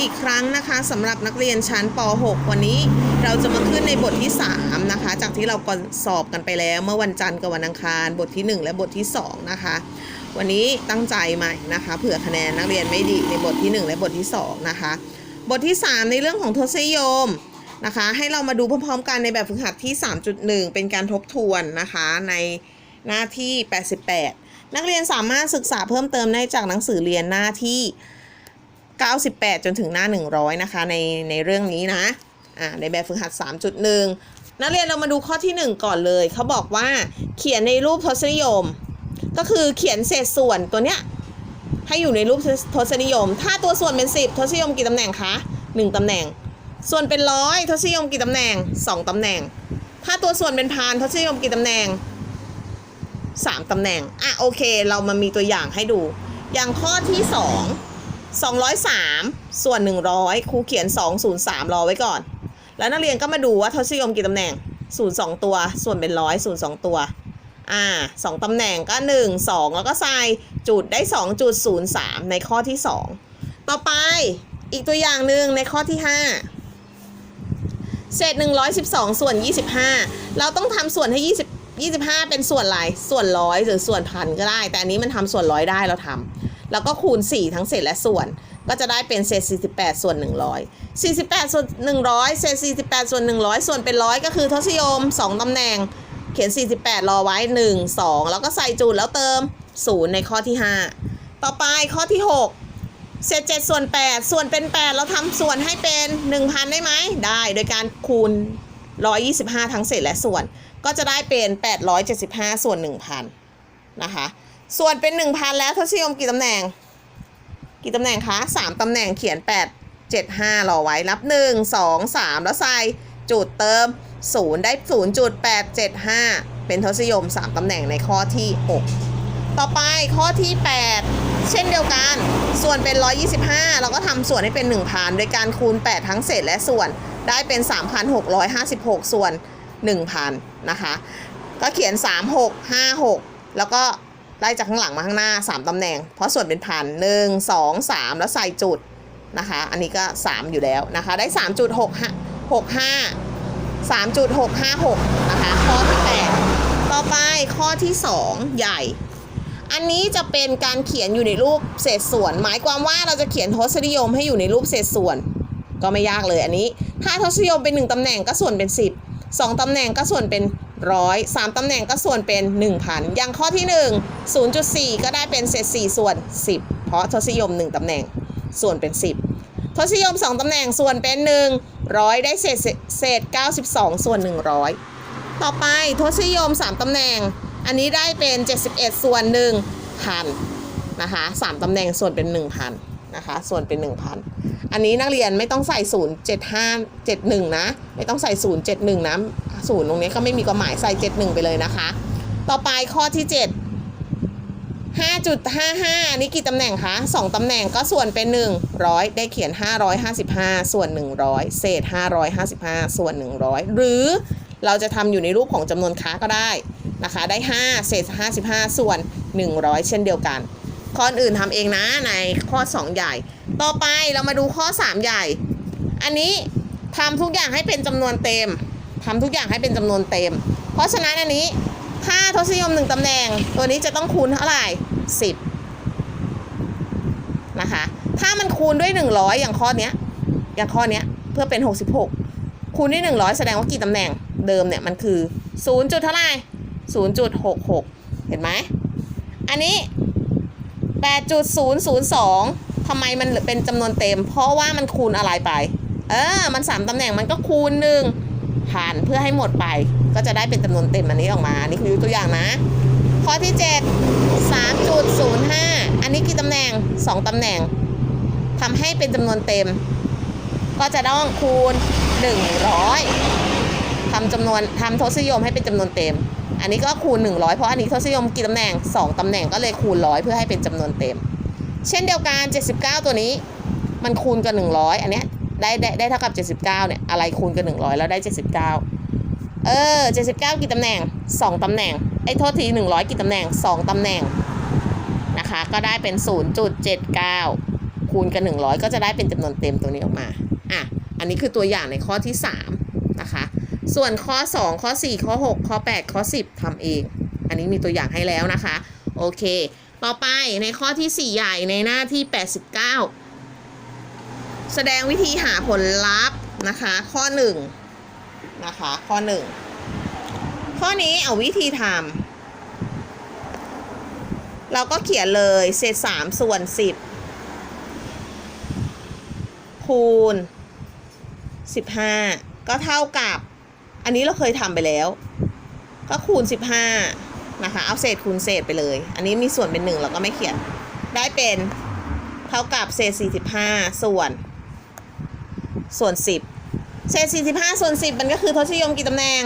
อีกครั้งนะคะสำหรับนักเรียนชั้นป .6 วันนี้เราจะมาขึ้นในบทที่ 3 นะคะ จากที่เราก่อนสอบกันไปแล้วเมื่อวันจันทร์กับวันอังคาร บทที่ 1 และบทที่ 2 นะคะ วันนี้ตั้งใจใหม่นะคะเผื่อคะแนนนักเรียนไม่ดีในบทที่ 1 และบทที่ 2 นะคะ บทที่ 3 ในเรื่องของทศนิยมนะคะ ให้เรามาดูพร้อมๆกันในแบบฝึกหัดที่ 3.1 เป็นการทบทวนนะคะในหน้าที่ 88 นักเรียนสามารถศึกษาเพิ่มเติมได้จากหนังสือเรียนหน้าที่ 98 จนถึงหน้า 100 นะคะ ในในเรื่องนี้นะอ่าในแบบฝึกหัด 3.1 นักเรียนเรามาดูข้อที่ 1 ก่อนเลย เขาบอกว่าเขียนในรูปทศนิยม ก็คือเขียนเศษส่วนตัวเนี้ยให้อยู่ในรูปทศนิยม ถ้าตัวส่วนเป็น 10 ทศนิยมกี่ตำแหน่งคะ 1ตำแหน่ง ส่วนเป็นร้อยทศนิยมกี่ตำแหน่ง 2ตำแหน่ง ถ้าตัวส่วนเป็นพันทศนิยมกี่ตำแหน่ง 3ตำแหน่ง อะโอเค เรามามีตัวอย่างให้ดู อย่างข้อที่ 2 203 ส่วน 100 ครูเขียน 203 รอไว้ก่อน แล้วนักเรียนก็มาดูว่าทศนิยมกี่ตำแหน่ง 0 2 ตัว ส่วนเป็นร้อย0 2 ตัว อ่าสองตำแหน่งก็ 1 2 แล้วก็ใส่จุดได้ 2.03 ในข้อที่ 2 ต่อไปอีกตัวอย่างหนึ่งในข้อที่ 5 เศษ 112 ส่วน 25 เราต้องทำส่วนให้ 20 25 เป็นส่วนอะไร ส่วนร้อยหรือส่วนพันก็ได้ แต่อันนี้มันทำส่วนร้อยได้เราทำ แล้วก็คูณ 4 ทั้งเศษและส่วน ก็จะได้เป็นเศษ 48 ส่วน 100 48 ส่วน 100 เศษ 48 ส่วน 100 ส่วนเป็นร้อยก็คือทศนิยม 2 ตำแหน่ง เขียน 48 รอไว้ 1 2 แล้วก็ใส่จุดแล้วเติม 0 ในข้อที่ 5 ต่อไปข้อที่ 6 เศษ 7 ส่วน 8 ส่วนเป็น 8 เราทำส่วนให้เป็น 1,000 ได้ไหม ได้โดยการคูณ 125 ทั้งเศษและส่วน ก็จะได้เป็น 875 ส่วน 1,000 นะคะ ส่วนเป็น 1,000 แล้วทศนิยมกี่ตำแหน่ง กี่ตำแหน่งคะ3ตำแหน่งเขียน 8 7 5รอไว้รับ 1 2 3 แล้วใส่จุดเติม 0 ได้ 0.875 เป็นทศนิยม 3ตำแหน่งในข้อที่ 6 ต่อไปข้อที่ 8 เช่นเดียวกัน ส่วนเป็น 125 เราก็ทำส่วนให้เป็น 1,000 โดยการคูณ 8 ทั้งเศษและส่วนได้เป็น 3,656 ส่วน 1,000 นะคะ ก็เขียน 3 6 5 6 แล้วก็ ไล่จากข้างหลังมาข้างหน้า 3 ตำแหน่ง เพราะส่วนเป็นพันหนึ่งสองสามแล้วใส่จุดนะคะ อันนี้ก็ 3 อยู่แล้วนะคะ ได้ 3.65 3.656 นะคะ ข้อที่ 8 ต่อไปข้อที่ 2 ใหญ่ อันนี้จะเป็นการเขียนอยู่ในรูปเศษส่วน หมายความว่าเราจะเขียนทศนิยมให้อยู่ในรูปเศษส่วน ก็ไม่ยากเลยอันนี้ ถ้าทศนิยมเป็น 1ตำแหน่งก็ส่วนเป็น 10 2ตำแหน่งก็ส่วนเป็น ร้อยสามตำแหน่งก็ส่วนเป็น 1,000 อย่างข้อที่ 1 0.4 ก็ได้เป็นเศษ 4 ส่วน 10 เพราะทศนิยม 1ตำแหน่งส่วนเป็น 10 ทศนิยม 2ตำแหน่งส่วนเป็น1ร้อยได้เศษเศษ 92 ส่วน 100 ต่อไปทศนิยม 3ตำแหน่ง อันนี้ได้เป็น 71 ส่วน1พันนะคะ3ตำแหน่งส่วนเป็น 1,000นะคะส่วนเป็น 1,000 อันนี้นักเรียนไม่ต้องใส่ 0 75 71 นะ ไม่ต้องใส่ 0 71 นะศูนย์ตรงนี้ก็ไม่มีความหมายใส่ 71 ไปเลยนะคะ ต่อไปข้อที่ 7 5.55 อันนี้กี่ตำแหน่งคะ 2 ตำแหน่งก็ส่วนเป็น 100 ได้เขียน 555 ส่วน 100 เศษ 555 ส่วน 100 หรือเราจะทำอยู่ในรูปของจำนวนค้าก็ได้นะคะ ได้ 5 เศษ 55 ส่วน 100 เช่นเดียวกัน ข้ออื่นทำเองนะในข้อ 2 ใหญ่ ต่อไปเรามาดูข้อ 3 ใหญ่ อันนี้ทำทุกอย่างให้เป็นจำนวนเต็มทำทุกอย่างให้เป็นจำนวนเต็ม เพราะฉะนั้นอันนี้ถ้าทศนิยม1ตำแหน่ง ตัวนี้จะต้องคูณเท่าไหร่ 10 นะคะ ถ้ามันคูณด้วย 100 อย่างข้อเนี้ยอย่างข้อเนี้ยเพื่อเป็น 66 คูณด้วย 100 แสดงว่ากี่ตำแหน่งเดิมเนี่ยมันคือ0จุดเท่าไหร่0.66 เห็นไหม อันนี้ 8.002ทำไมมันเป็นจำนวนเต็ม เพราะว่ามันคูณอะไรไป เออ มัน 3ตำแหน่งมันก็คูณ1ผ่านเพื่อให้หมดไป ก็จะได้เป็นจำนวนเต็มอันนี้ออกมา นี่คือตัวอย่างนะ ข้อที่ 7 3.05 อันนี้กี่ตำแหน่ง 2ตำแหน่งทำให้เป็นจำนวนเต็ม ก็จะต้องคูณ 100 ทำจำนวนทำทศนิยมให้เป็นจำนวนเต็ม อันนี้ก็คูณ 100 เพราะอันนี้ทศนิยมกี่ตำแหน่ง 2ตำแหน่งก็เลยคูณร้อยเพื่อให้เป็นจำนวนเต็ม เช่นเดียวกัน 79 ตัวนี้ มันคูณกับ 100 อันเนี้ยได้ได้ได้เท่ากับ 79เนี่ยอะไรคูณกับ 100 แล้วได้ 79 เออ 79 กี่ตำแหน่ง 2 ตำแหน่งไอ้โทษที 100 กี่ตำแหน่ง 2 ตำแหน่งนะคะก็ได้เป็น 0.79 คูณกับหนึ่งร้อยก็จะได้เป็นจำนวนเต็มตัวนี้ออกมาอะอันนี้คือตัวอย่างในข้อที่สาม ส่วนข้อสองข้อสี่ข้อหกข้อแปดข้อสิบทำเอง อันนี้มีตัวอย่างให้แล้วนะคะ โอเค ต่อไปในข้อที่สี่ใหญ่ในหน้าที่แปดสิบเก้าแสดงวิธีหาผลลัพธ์นะคะ ข้อหนึ่งนะคะ ข้อหนึ่งข้อนี้เอาวิธีทำเราก็เขียนเลยเศษสามส่วนสิบคูณสิบห้าก็เท่ากับ อันนี้เราเคยทำไปแล้ว ก็คูณสิบห้านะคะ เอาเศษคูณเศษไปเลย อันนี้มีส่วนเป็นหนึ่งเราก็ไม่เขียน ได้เป็นเท่ากับเศษสี่สิบห้าส่วน ส่วนสิบเศษสี่สิบห้าส่วนสิบมันก็คือทศนิยมกี่ตำแหน่ง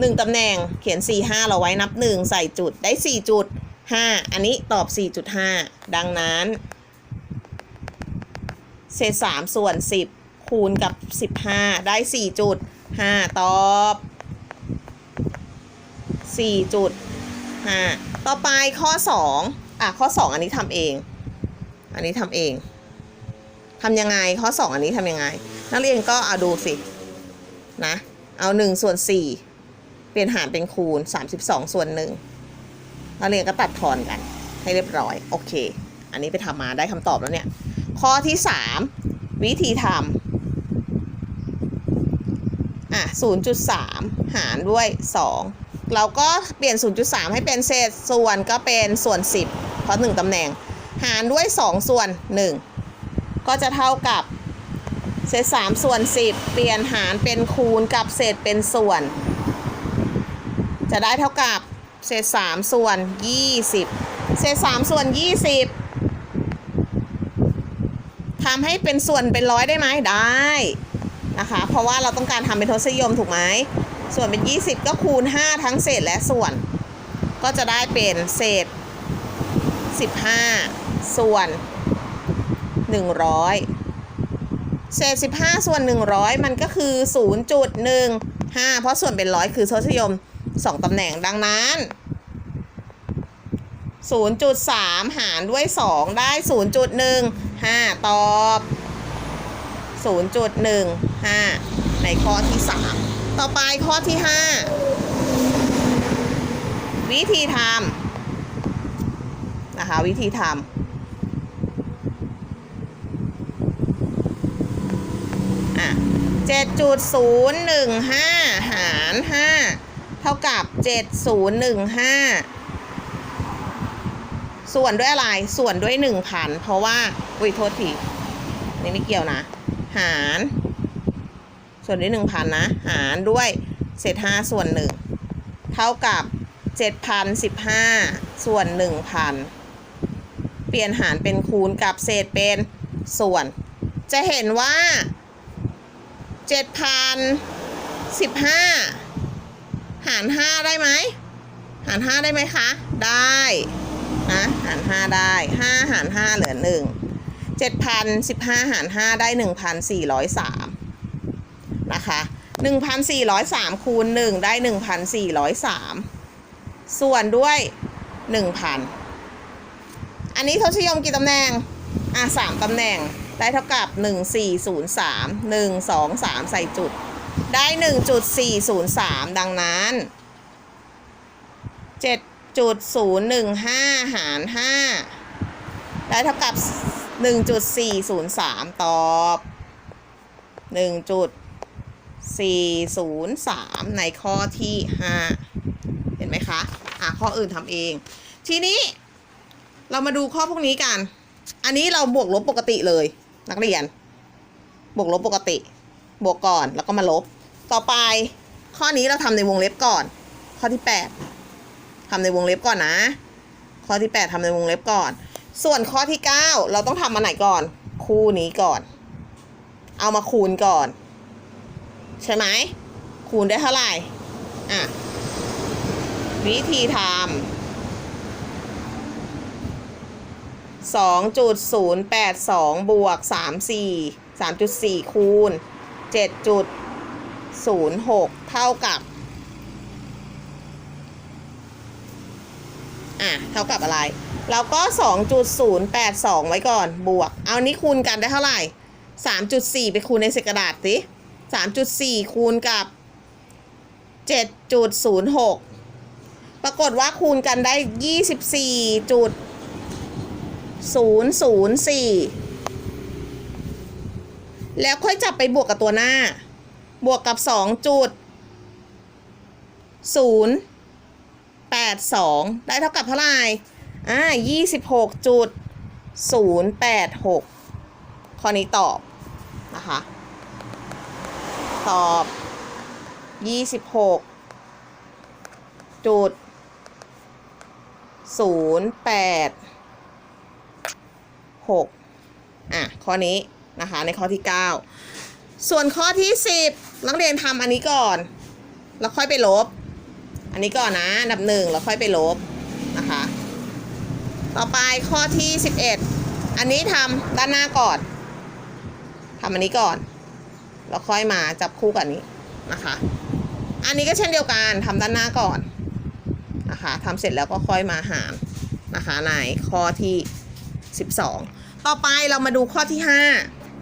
หนึ่งตำแหน่ง เขียนสี่ห้าเราไว้นับหนึ่งใส่จุด ได้สี่จุดห้าอันนี้ตอบสี่จุดห้าดังนั้น เศษสามส่วนสิบคูณกับสิบห้าได้สี่จุด ห้าตอบสี่จุดห้าต่อไปข้อสองอะข้อสองอันนี้ทำเอง อันนี้ทำเองทำยังไงข้อสองอันนี้ทำยังไง นักเรียนก็เอาดูสินะเอาหนึ่งส่วนสี่เปลี่ยนหารเป็นคูณ32ส่วนหนึ่งนักเรียนก็ตัดทอนกันให้เรียบร้อยโอเค อันนี้ไปทำมาได้คำตอบแล้วเนี่ยข้อที่3วิธีทำ อะ0.3 หารด้วย 2 เราก็เปลี่ยน 0.3 ให้เป็นเศษส่วนก็เป็นส่วน 10 เพราะ 1ตำแหน่ง หารด้วย 2 ส่วน 1 ก็จะเท่ากับเศษ 3 ส่วน 10 เปลี่ยนหารเป็นคูณกับเศษเป็นส่วน จะได้เท่ากับเศษสามส่วนยี่สิบเศษสามส่วนยี่สิบทำให้เป็นส่วนเป็นร้อยได้ไหมได้ นะคะ เพราะว่าเราต้องการทำเป็นทศนิยมถูกไหมส่วนเป็น 20 ก็คูณ 5 ทั้งเศษและส่วน ก็จะได้เป็นเศษ 15 ส่วน 100 เศษ 15 ส่วน 100 มันก็คือ 0.15 เพราะส่วนเป็นร้อยคือทศนิยม 2ตำแหน่งดังนั้น 0.3 หารด้วย 2 ได้ 0.15 ตอบ 5 ในข้อที่ 3 ต่อไปข้อที่ 5 วิธีทำนะคะวิธีทำอะ7.015 หาร 5 เท่ากับ 7015 ส่วนด้วยอะไร ส่วนด้วย 1,000 เพราะว่า อุ้ยโทษที นี่ไม่เกี่ยวนะ หาร ส่วนด้วย1,000นะ หารด้วยเศษ5ส่วน1เท่ากับ7,015ส่วน1,000เปลี่ยนหารเป็นคูณกับเศษเป็นส่วน จะเห็นว่า7,015หาร5ได้ไหมหาร5ได้ไหมคะ ได้นะหาร5ได้5หาร5เหลือ1 7,015หาร5ได้1,403นะคะ 1,403คูณ1ได้ 1,403 ส่วนด้วย 1,000 อันนี้ทศนิยมกี่ตำแหน่ง อะ3ตำแหน่งได้เท่ากับ 1403 1 2 3 ใส่จุด ได้ 1.403 ดังนั้น 7.015 หาร 5 ได้เท่ากับ 1.403 ตอบ 1. 403 ในข้อที่ 5 เห็นไหมคะ อะ ข้ออื่นทำเอง ทีนี้เรามาดูข้อพวกนี้กัน อันนี้เราบวกลบปกติเลย นักเรียน บวกลบปกติ บวกก่อนแล้วก็มาลบ ต่อไปข้อนี้เราทำในวงเล็บก่อน ข้อที่ 8ทำในวงเล็บก่อนนะ ข้อที่ 8ทำในวงเล็บก่อน ส่วนข้อที่ 9 เราต้องทำมาไหนก่อน คู่นี้ก่อน เอามาคูณก่อน ใช่ไหมคูณได้เท่าไหร่อะวิธีทำสองจุดศูนย์แปดสองบวกสามสี่สามจุดสี่คูณเจ็ดจุดศูนย์หกเท่ากับ อะ เท่ากับอะไร เราก็2.082ไว้ก่อนบวก เอานี้คูณกันได้เท่าไหร่3.4ไปคูณในเศษกระดาษสิ 3.4คูณกับ7.06ปรากฏว่าคูณกันได้24.004แล้วค่อยจับไปบวกกับตัวหน้า บวกกับ2จุด0 8 2ได้เท่ากับเท่าไหร่อ่า26จุด086ข้อนี้ตอบนะคะ ตอบ 26 จุด 086 อะ ข้อนี้นะคะ ในข้อที่ 9 ส่วนข้อที่ 10 นักเรียนทำอันนี้ก่อน แล้วค่อยไปลบ อันนี้ก่อนนะอันดับหนึ่งแล้วค่อยไปลบนะคะ ต่อไปข้อที่ 11 อันนี้ทำด้านหน้าก่อนทำอันนี้ก่อน แล้วค่อยมาจับคู่กับนนี้นะคะ อันนี้ก็เช่นเดียวกันทำด้านหน้าก่อนนะคะทำเสร็จแล้วก็ค่อยมาหารนะคะในข้อที่ 12 ต่อไปเรามาดูข้อที่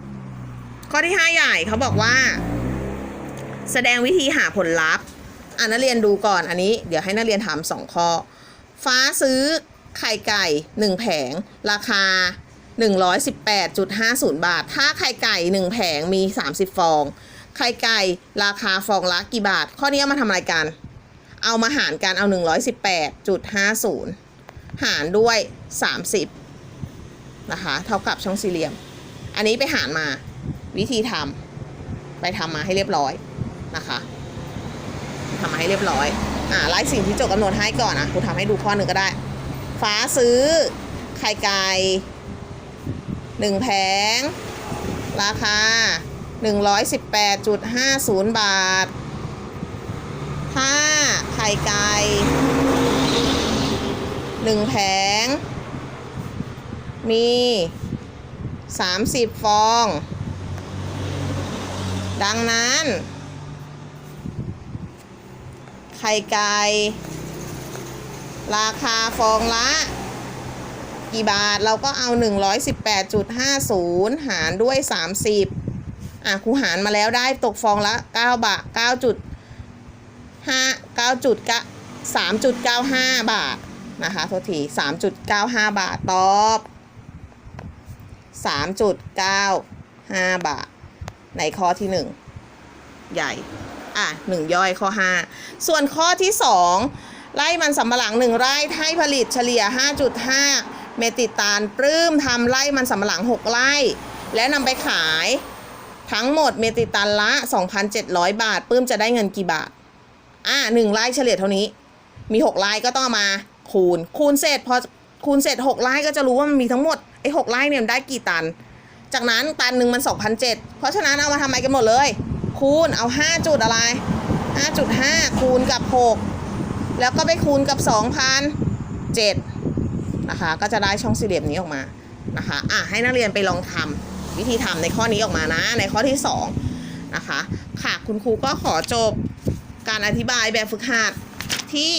5 ข้อที่ 5 ใหญ่เขาบอกว่า แสดงวิธีหาผลลัพธ์อะนักเรียนดูก่อนอันนี้ เดี๋ยวให้นักเรียนถามสองข้อ ฟ้าซื้อไข่ไก่ 1 แผง ราคา 118.50 บาท ถ้าไข่ไก่ 1 แผงมี 30 ฟอง ไข่ไก่ราคาฟองละกี่บาท ข้อนี้มาทำอะไรกัน เอามาหารกัน เอา 118.50 หารด้วย 30 นะคะ เท่ากับช่องสี่เหลี่ยม อันนี้ไปหารมาวิธีทำไปทำมาให้เรียบร้อยนะคะทำมาให้เรียบร้อย อ่าไล่สิ่งที่โจทย์กำหนดให้ก่อนนะครูทำให้ดูข้อหนึ่งก็ได้ ฟ้าซื้อไข่ไก่ หนึ่งแผง ราคา 118.50 บาท ถ้าไข่ไก่หนึ่งแผง มี 30 ฟอง ดังนั้น ไข่ไก่ ราคาฟองละ กี่บาท เราก็เอา 118.50 หารด้วย 30 อะครูหารมาแล้วได้ตกฟองละ 9 บาท9จุด5 9จุด3.95 บาท นะคะโทษที 3.95 บาท ตอบ 3.95 บาท ในข้อที่ 1 ใหญ่ อะหนึ่งย่อยข้อ 5 ส่วนข้อที่ 2ไร่มันสำปะหลัง1ไร่ให้ผลิตเฉลี่ย 5.5 เมติตันปลื้มทำไร่มันสำปะหลัง 6 ไร่ และนำไปขายทั้งหมดเมติตันละ 2,700 บาท ปลื้มจะได้เงินกี่บาท อะหนึ่งไร่เฉลี่ยเท่านี้ มี 6 ไร่ก็ต้องมาคูณ คูณเสร็จพอคูณเสร็จ 6 ไร่ก็จะรู้ว่ามันมีทั้งหมดไอ้6ไร่เนี่ยได้กี่ตัน จากนั้นตันหนึ่งมัน2,007เพราะฉะนั้นเอามาทำอะไรกันหมดเลย คูณเอา 5 จุดอะไร 5.5 คูณกับ 6 แล้วก็ไปคูณกับ 2,007 นะคะ ก็จะได้ช่องสี่เหลี่ยมนี้ออกมานะคะอะให้นักเรียนไปลองทำวิธีทำในข้อนี้ออกมานะ ในข้อที่2นะคะค่ะคุณครูก็ขอจบการอธิบายแบบฝึกหัดที่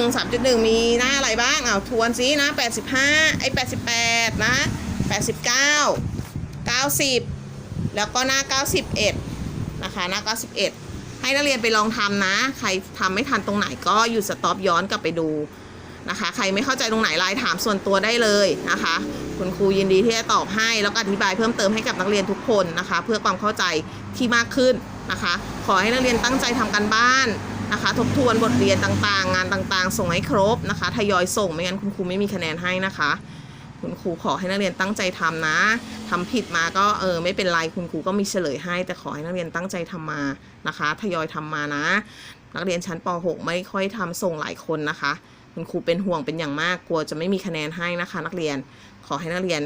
3.1 3.1 มีหน้าอะไรบ้างเอาทวนซินะ 85 ไอ้ 88 นะ 89 90 แล้วก็หน้า 91 นะคะ หน้า 91 ให้นักเรียนไปลองทำนะ ใครทำไม่ทันตรงไหนก็หยุดสต็อปย้อนกลับไปดู นะคะ ใครไม่เข้าใจตรงไหนไลน์ถามส่วนตัวได้เลยนะคะ คุณครูยินดีที่จะตอบให้ แล้วก็อธิบายเพิ่มเติมให้กับนักเรียนทุกคนนะคะ เพื่อความเข้าใจที่มากขึ้นนะคะ ขอให้นักเรียนตั้งใจทำกันบ้านนะคะ ทบทวนบทเรียนต่างๆ งานต่างๆ ส่งให้ครบนะคะ ทยอยส่งไม่งั้นคุณครูไม่มีคะแนนให้นะคะคุณครูขอให้นักเรียนตั้งใจทำนะทำผิดมาก็เออไม่เป็นไรคุณครูก็มีเฉลยให้ แต่ขอให้นักเรียนตั้งใจทำมานะคะ ทยอยทำมานะ นักเรียนชั้นป .6 ไม่ค่อยทำส่งหลายคนนะคะ คุณครูเป็นห่วงเป็นอย่างมากกลัวจะไม่มีคะแนนให้นะคะ นักเรียนขอให้นักเรียน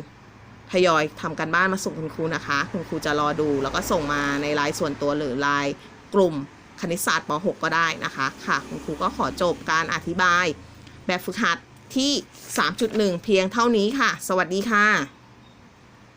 ทยอยทำการบ้านมาส่งคุณครูนะคะ คุณครูจะรอดู แล้วก็ส่งมาในไลน์ส่วนตัวหรือไลน์กลุ่มคณิตศาสตร์ป .6 ก็ได้นะคะค่ะ คุณครูก็ขอจบการอธิบาย แบบฝึกหัดที่ 3.1 เพียงเท่านี้ค่ะ สวัสดีค่ะ